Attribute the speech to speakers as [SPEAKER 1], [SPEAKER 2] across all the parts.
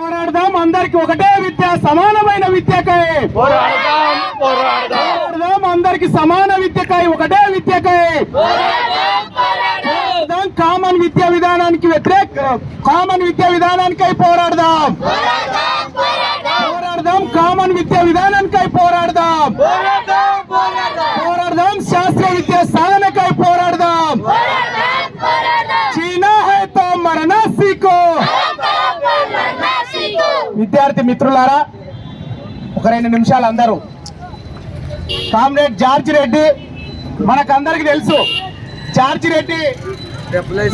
[SPEAKER 1] పోరాడదాం అందరికి ఒకటే విద్య సమానమైన విద్యకై.
[SPEAKER 2] పోరాడదాం
[SPEAKER 1] అందరికి సమాన విద్యకై ఒకటే విద్యకై. పోరాడదాం కామన్ విద్యా విధానానికి వ్యతిరేక. కామన్ విద్యా విధానానికై పోరాడదాం. పోరాడదాం కామన్ విద్యా విధానానికై పోరాడదాం. విద్యార్థి మిత్రులారా ఒక రెండు నిమిషాలు అందరూ. కామ్రేడ్ జార్జి రెడ్డి మనకందరికి తెలుసు. జార్జి రెడ్డి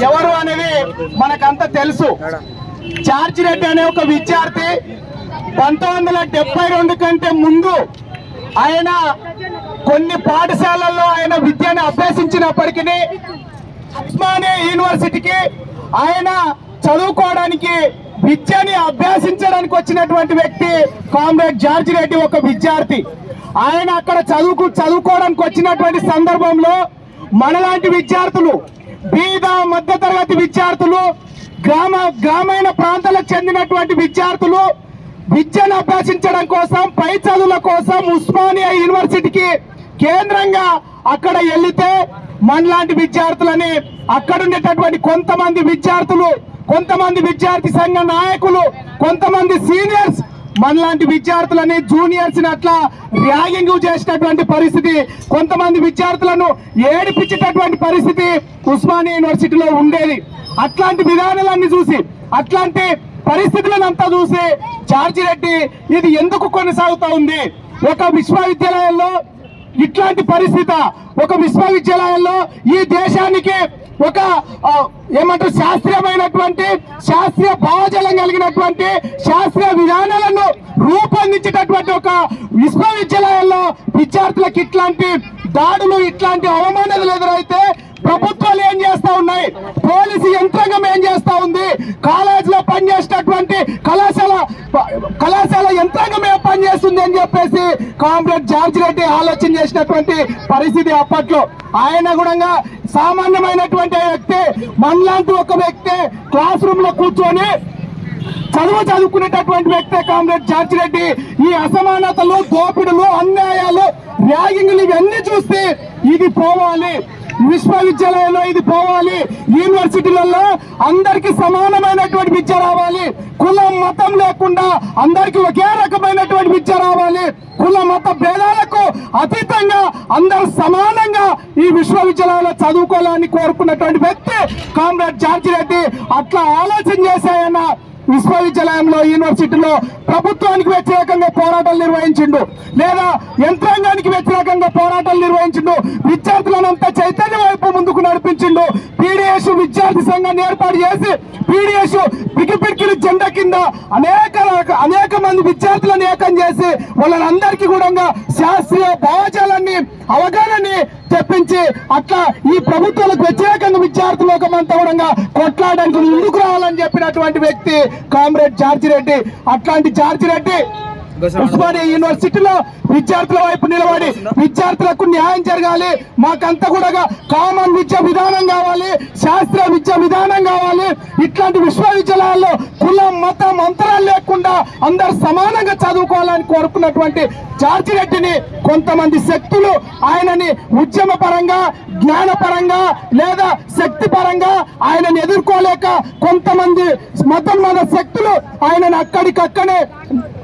[SPEAKER 1] ఎవరు అనేది మనకంతా తెలుసు. జార్జి రెడ్డి అనే ఒక విద్యార్థి పంతొమ్మిది వందల డెబ్బై రెండు కంటే ముందు ఆయన కొన్ని పాఠశాలల్లో ఆయన విద్యను అభ్యసించినప్పటికీ ఉస్మానియా యూనివర్సిటీకి ఆయన చదువుకోవడానికి విద్యని అభ్యసించడానికి వచ్చినటువంటి వ్యక్తి కామ్రేడ్ జార్జ్ రెడ్డి ఒక విద్యార్థి. ఆయన అక్కడ చదువుకు చదువుకోవడానికి వచ్చినటువంటి సందర్భంలో మనలాంటి విద్యార్థులు బీద మధ్యతరగతి విద్యార్థులు గ్రామ గ్రామీణ ప్రాంతాలకు చెందినటువంటి విద్యార్థులు విద్యను అభ్యసించడం కోసం పై చదువుల కోసం ఉస్మానియా యూనివర్సిటీకి కేంద్రంగా అక్కడ వెళ్ళితే మనలాంటి విద్యార్థులని అక్కడ ఉండేటటువంటి కొంతమంది విద్యార్థులు కొంతమంది విద్యార్థి సంఘ నాయకులు కొంతమంది సీనియర్స్ మనలాంటి విద్యార్థులని జూనియర్స్ అట్లా ర్యాగింగ్ చేసినటువంటి పరిస్థితి కొంతమంది విద్యార్థులను ఏడిపించేటటువంటి పరిస్థితి ఉస్మానియా యూనివర్సిటీలో ఉండేది. అట్లాంటి విధానాలన్నీ చూసి అట్లాంటి పరిస్థితులను అంతా చూసి జార్జి రెడ్డి ఇది ఎందుకు కొనసాగుతా ఉంది? ఒక విశ్వవిద్యాలయంలో ఇట్లాంటి పరిస్థితి ఒక విశ్వవిద్యాలయంలో ఈ దేశానికి ఒక ఏమంటారు శాస్త్రీయమైనటువంటి శాస్త్రీయ భావజలం కలిగినటువంటి శాస్త్రీయ విధానాలను రూపొందించేటటువంటి ఒక విశ్వవిద్యాలయాల్లో విద్యార్థులకు ఇట్లాంటి దాడులు ఇట్లాంటి అవమానాలు ఎదురైతే ప్రభుత్వాలు ఏం చేస్తా ఉన్నాయి? పోలీసు యంత్రాంగం ఏం చేస్తా ఉంది? కాలేజీలో పనిచేసేటటువంటి కళాశాల కళాశాల యంత్రాంగం ఏం పనిచేస్తుంది అని చెప్పేసి కామ్రేడ్ జార్జ్ రెడ్డి ఆలోచన చేసినటువంటి పరిస్థితి అప్పట్లో. ఆయన కూడా సామాన్యమైనటువంటి వ్యక్తి మనలాంటి ఒక వ్యక్తి క్లాస్ రూమ్లో కూర్చొని చదువు చదువుకునేటటువంటి వ్యక్తే కామ్రేడ్ జార్జ్ రెడ్డి. ఈ అసమానతలు దోపిడులు అన్యాయాలు ర్యాగింగ్లు ఇవన్నీ చూస్తే ఇది పోవాలి. విశ్వవిద్యాలయంలో ఇది పోవాలి. యూనివర్సిటీలలో అందరికి సమానమైనటువంటి విద్య రావాలి. కులం మతం లేకుండా అందరికి ఒకే రకమైనటువంటి విద్య రావాలి. కుల మత భేదాలకు అతీతంగా అందరూ సమానంగా ఈ విశ్వవిద్యాలయంలో చదువుకోవాలని కోరుకున్నటువంటి వ్యక్తి కామ్రేడ్ జార్జి రెడ్డి అట్లా ఆలోచన చేశాయన్న విశ్వవిద్యాలయంలో యూనివర్సిటీలో ప్రభుత్వానికి వ్యతిరేకంగా పోరాటాలు నిర్వహించిండు. లేదా యంత్రాంగానికి వ్యతిరేకంగా పోరాటాలు నిర్వహించిండు. విద్యార్థులనంతా చైతన్య వైపు ముందుకు నడిపించిండు. పీడిఎస్ విద్యార్థి సంఘాన్ని ఏర్పాటు చేసి పీడిఎస్ పికిపిక్కిలి జెండా కింద అనేక అనేక మంది విద్యార్థులను ఏకం చేసి వాళ్ళందరికీ కూడా శాస్త్రీయ భావజాలాన్ని అవగాహనని తెప్పించి అట్లా ఈ ప్రభుత్వాలకు వ్యతిరేకంగా విద్యార్థి లోకమంతా కూడా కొట్లాడడానికి ముందుకు రావాలని చెప్పినటువంటి వ్యక్తి కామ్రేడ్ జార్జి రెడ్డి అట్లాంటి జార్జి రెడ్డి ఉస్మానియా యూనివర్సిటీలో విద్యార్థుల వైపు నిలబడి విద్యార్థులకు న్యాయం జరగాలి. మాకంతా కూడా కామన్ విద్య విధానం కావాలి శాస్త్ర విద్య విధానం కావాలి. ఇట్లాంటి విశ్వవిద్యాలయాల్లో కులం మతం అంతరాలు లేకుండా అందరు సమానంగా చదువుకోవాలని కోరుకున్నటువంటి జార్జిరెడ్డిని కొంతమంది శక్తులు ఆయనని ఉద్యమ పరంగా జ్ఞాన పరంగా లేదా శక్తి పరంగా ఆయనని ఎదుర్కోలేక కొంతమంది మతం మన శక్తులు ఆయనని అక్కడికక్కడే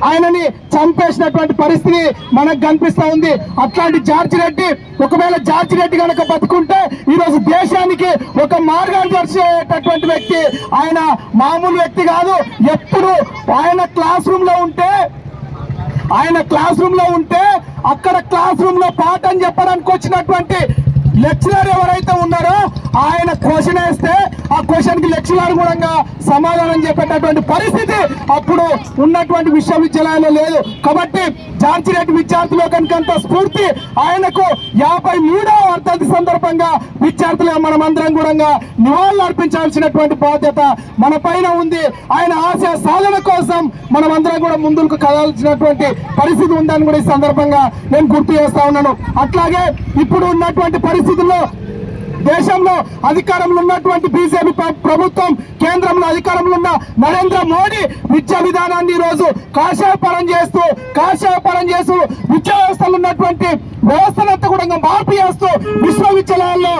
[SPEAKER 1] ఆయనని చంపేసినటువంటి పరిస్థితి మనకు కనిపిస్తా ఉంది. అట్లాంటి జార్జి రెడ్డి ఒకవేళ జార్జి రెడ్డి కనుక బతుకుంటే ఈరోజు దేశానికి ఒక మార్గదర్శి అయ్యేటటువంటి వ్యక్తి ఆయన మామూలు వ్యక్తి కాదు. ఎప్పుడు ఆయన క్లాస్ రూమ్లో ఉంటే ఆయన క్లాస్ రూమ్లో ఉంటే అక్కడ క్లాస్ రూమ్లో పాఠం చెప్పడానికి వచ్చినటువంటి లెక్చరర్ ఎవరైతే ఉన్నారో ఆయన క్వశ్చన్ వేస్తే క్వశ్చన్కి లెక్చరర్ సమాధానం చెప్పేటటువంటి పరిస్థితి అప్పుడు ఉన్నటువంటి విశ్వవిద్యాలయంలో లేదు. కాబట్టి జార్జి రెడ్డి విద్యార్థులు కనుకంత స్ఫూర్తి ఆయనకు యాభై మూడవ వర్ధంతి సందర్భంగా విద్యార్థులుగా మనమందరం కూడా నివాళులు అర్పించాల్సినటువంటి బాధ్యత మన పైన ఉంది. ఆయన ఆశయ సాధన కోసం మనమందరం కూడా ముందుకు కదాల్సినటువంటి పరిస్థితి ఉందని కూడా ఈ సందర్భంగా నేను గుర్తు చేస్తా ఉన్నాను. అట్లాగే ఇప్పుడు ఉన్నటువంటి పరిస్థితుల్లో దేశంలో అధికారంలో ఉన్నటువంటి బీజేపీ ప్రభుత్వం కేంద్రంలో అధికారంలో ఉన్న నరేంద్ర మోడీ విద్యా విధానాన్ని ఈరోజు రోజు కాషాయపరం చేస్తూ కాషాయపరం చేస్తూ విద్యా వ్యవస్థలు ఉన్నటువంటి వ్యవస్థలంతా కూడా మార్పు చేస్తూ విశ్వవిద్యాలయాల్లో